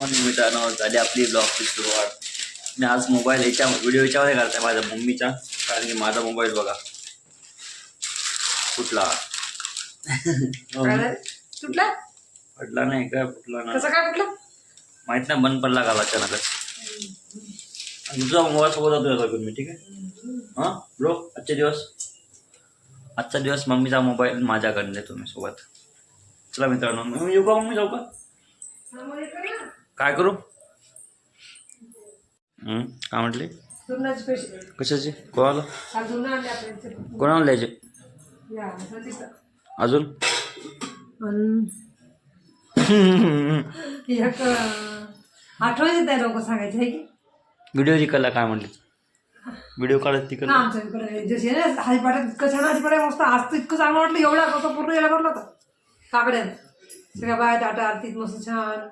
मित्रांनो झाली आपली ब्लॉगची सुरुवात. मी आज मोबाईल याच्या व्हिडिओ याच्यामध्ये करताय माझ्या मम्मीच्या कारण की माझा मोबाईल बघा. फुटला. तुटला फुटला? नाही काय फुटला ना कसं काय कुठला माहीत नाही बंद पडला का अचानकच तुझा मोबाईल सोबत होतो घेऊन मी ठीक आहे? हां? ब्रो आजचे दिवस? आजचा दिवस मम्मीचा मोबाईल माझ्याकडे देतो मी सोबत. चला मित्रांनो मी येऊ का मम्मी जाऊ का काय करू? काय म्हटली? कशाची? कोणाला. कोणाला द्यायचे. अजून? आठवण येत आहे लोक सांगायचे आहे की? व्हिडिओ जिकला काय म्हटली व्हिडिओ काढत हा ना हायपाट्यात इतकं छान हायपाट्या मस्त. आज तर इतकं चांगलं वाटलं एवढा कसं पूर्ण यायला भरला होता काकड्यात सगळ्या बाया ताटा आरतीत मस्त छान.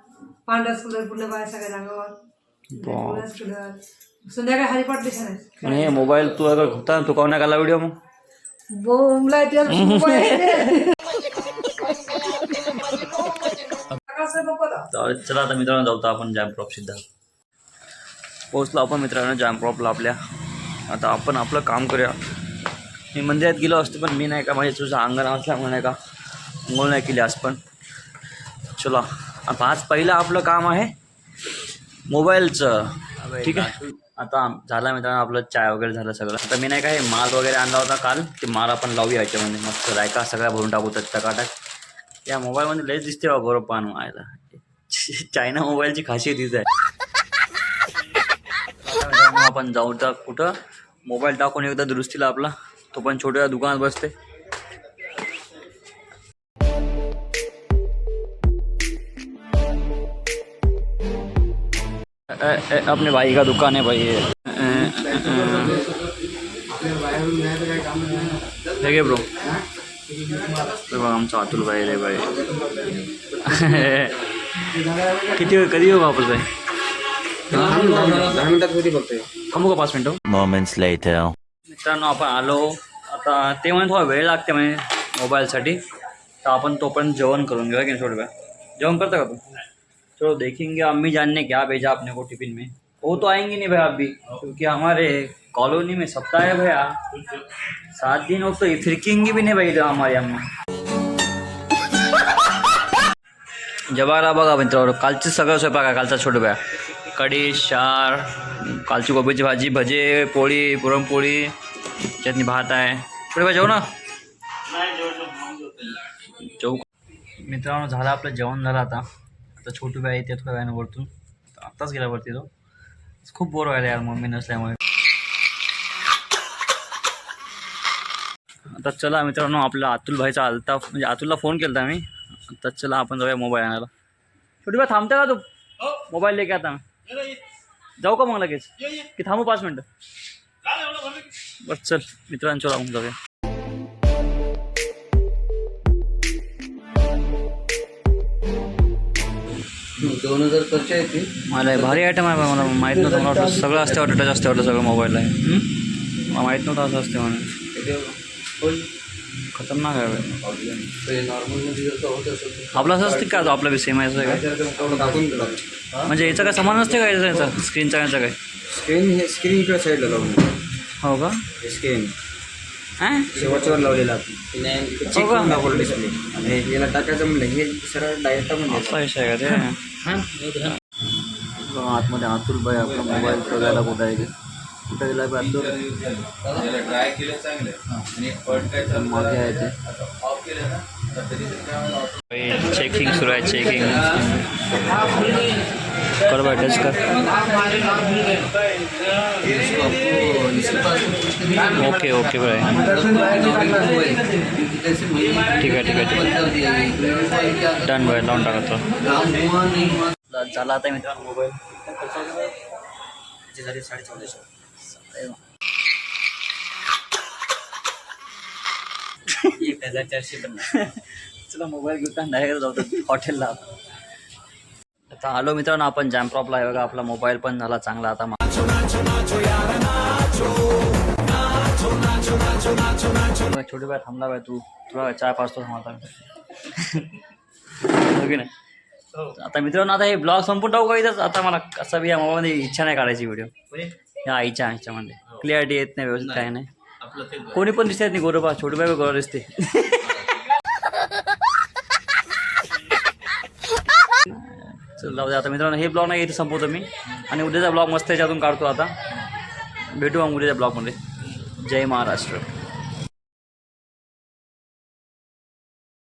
पांढराच कलर पूर्ण बाया सगळ्या अंगावर पिवळाच कलर संध्याकाळी हरिपाटले छान आहे. आणि मोबाईल तू अगर होता तू कोणा काला व्हिडिओ मग? बोमला त्याला खूप आहे. सकाळचं नको होतं. तर चला आता मित्रांनो जाऊ तर आपण जॅम प्रॉप सिद्धा. पोहोचलो आपण मित्रांनो जॅम प्रॉपला आपल्या. आता आपण आपलं काम करूया. मी मंदिरात गेलो असतो पण मी नाही का माझ्या तुझं अंगण असल्यामुळे नाही का अंघोळ नाही केली आज पण. चला. आता आज पहिलं आपलं काम आहे मोबाईलचं. ठीक आहे? आता झालं मित्रांनो आपलं चाय वगैरे झालं सगळं. आता मी नाही का हे माल वगैरे आणला होता काल ते माल आपण लावूया याच्यामध्ये मस्त रायका सगळ्या भरून टाकू तर टकाटक. या मोबाईलमध्ये लयच दिसते बा बरोबर पान व्हायला. चायना मोबाईलची खासियत हीच आहे. आपण जाऊ तर कुठं? मोबाईल टाकून एकदा दुरुस्तीला आपला. तो पण छोट्या दुकानात बसते अपने भाई का दुकान है भाई ये। ए, ए, ए, हे घे ब्रो। हे बघ आमचा भाई रे भाई। किती कधी येऊ वापस भाई? थांबू का पाच मिनटं Moments later. मित्रांनो आपण आलो. आता ते थोडा वेळ लागते म्हणे मोबाईलसाठी. तर आपण तोपर्यंत जेवण करून घेऊया की नाही थोडं वेळ जेवण करता का तू? चलो देखेंगे अम्मी जानने क्या भेजा अपने को टिफ़िन में। वो तो आएँगे नहीं भैया अभी क्योंकि हमारे कॉलोनी में सप्ताह है भैया। सात दिन हो तो फिरकेंगे भी नहीं भाई हमारी अम्मा जबारा बघा मित्रांनो कालची सगळं स्वयंपाक आहे कालचा छोटं बॅ कढी शार कालची कोबीची भाजी भजे पोळी पुरणपोळी चटणी भात आहे। छोटे भाई जेवू ना जेवू मित्रांनो झालं आपलं जेवण झालं आता. आता छोटू बाई येते थोड्या वेळानं वरतून. आत्ताच गेला वरती तो. खूप बोर व्हायला यार मम्मी नसल्यामुळे. आता चला मित्रांनो आपला अतुल भाईचा आलता म्हणजे अतुलला फोन केला मी. आता चला आपण जाऊया मोबाईल आणायला. छोटी बा थांबता का तू? मोबाईल लेके आता. जाऊ का मग लगेच? की थांबू पाच मिनटं? बस चल. मित्रांनो चला मग जाऊया. दोन हजार खर्च येते मला हे भारी आयटम आहे मला माहीत नव्हतं मला वाटलं सगळं असते वाटतं टच असते वाटतं सगळं मोबाईल आहे हं? मला माहीत नव्हतं असं असते म्हणून. खतरनाक आहे. नॉर्मल आपलं असं असते का तो आपलं बी सेम आहे काय? म्हणजे याचं काय समान नसते का याचं? याचा स्क्रीनचा याचा काय? स्क्रीन हे स्क्रीन इकडे साईडला लावून हो का? हे स्क्रीन हां? शेवटच्यावर लावलेलं. आपण चेक हो का? करून दाखवलं डिस्प्ले आणि याला टाकायचं म्हणलं हे सरळ डायरेक्ट विषय आहे का ते बघा, आतमध्ये अतुल भाई आपला मोबाईल बघायला कुठं आहे ते. कुठं गेला बा अतुल? ट्राय केलं चांगलं. आणि पट काय ऑफ केलं ना चेकिंग सुरू आहे चेकिंग कर भाई टच कर ओके ओके बाय ठीक आहे ठीक आहे ठीक आहे. डन बाय लावून टाकतो. झाला आता मित्रांनो मोबाईल. झाले साडे चौदाशे एक हजार चारशे पन्नास. चला मोबाईल घेऊ डायरेक्ट जाऊ हॉटेलला. आता आलो मित्रांनो आपण जॅमप्रॉपला आहे बघा आपला मोबाईल पण झाला चांगला आता. छोटी बाय थांबला बाय तू. तुला चाय पाचतो थांबता हो आता मित्रांनो आता हे ब्लॉग संपून टाकू का इथंच? आता मला असं बी या मोबाईलमध्ये इच्छा नाही काढायची व्हिडिओ या आईच्या ह्याच्यामध्ये क्लिअरिटी येत नाही व्यवस्थित काय नाही. कोणी पण दिसत नाही गोरोबा छोटे बाय गोरा दिसते चल जाऊ दे आता मित्रांनो हे ब्लॉग नाही इथे संपवतो मी. आणि उद्याचा ब्लॉग मस्त याच्यातून काढतो आता. भेटू मग उद्याच्या ब्लॉगमध्ये जय महाराष्ट्र.